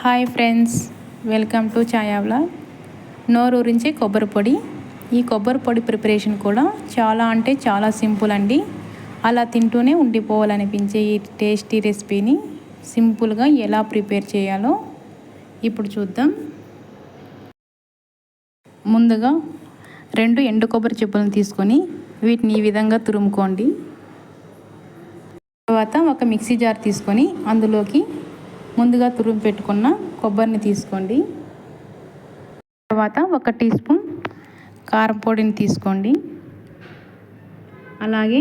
Hi friends welcome to ఛాయావ్లా నోరూరించే కొబ్బరి పొడి. ఈ కొబ్బరి పొడి ప్రిపరేషన్ కూడా చాలా అంటే చాలా సింపుల్ అండి. అలా తింటూనే ఉండిపోవాలనిపించే ఈ టేస్టీ రెసిపీని సింపుల్గా ఎలా ప్రిపేర్ చేయాలో ఇప్పుడు చూద్దాం. ముందుగా రెండు ఎండు కొబ్బరి చెప్పులను తీసుకొని వీటిని ఈ విధంగా తురుముకోండి. తర్వాత ఒక మిక్సీ జార్ తీసుకొని అందులోకి ముందుగా తురుము పెట్టుకున్న కొబ్బరిని తీసుకోండి. తర్వాత ఒక టీ స్పూన్ కారం పొడిని తీసుకోండి. అలాగే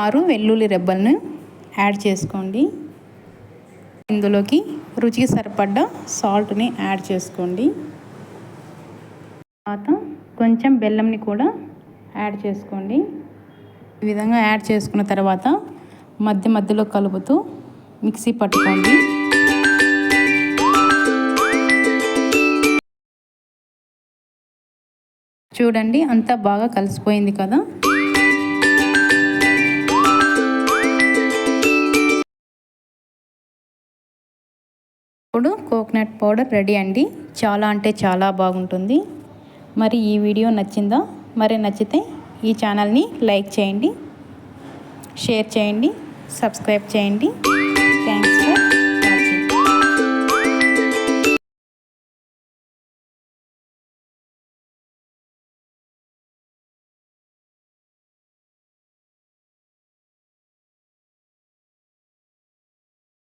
ఆరు వెల్లుల్లి రెబ్బలను యాడ్ చేసుకోండి. ఇందులోకి రుచికి సరిపడ్డ సాల్ట్ని యాడ్ చేసుకోండి. తర్వాత కొంచెం బెల్లంని కూడా యాడ్ చేసుకోండి. ఈ విధంగా యాడ్ చేసుకున్న తర్వాత మధ్య మధ్యలో కలుపుతూ మిక్సీ పట్టుకోండి. చూడండి అంతా బాగా కలిసిపోయింది కదా. ఇప్పుడు కోకోనట్ పౌడర్ రెడీ అండి. చాలా అంటే చాలా బాగుంటుంది. మరి ఈ వీడియో నచ్చిందా? మరి నచ్చితే ఈ ఛానల్ని లైక్ చేయండి షేర్ చేయండి సబ్స్క్రైబ్ చేయండి.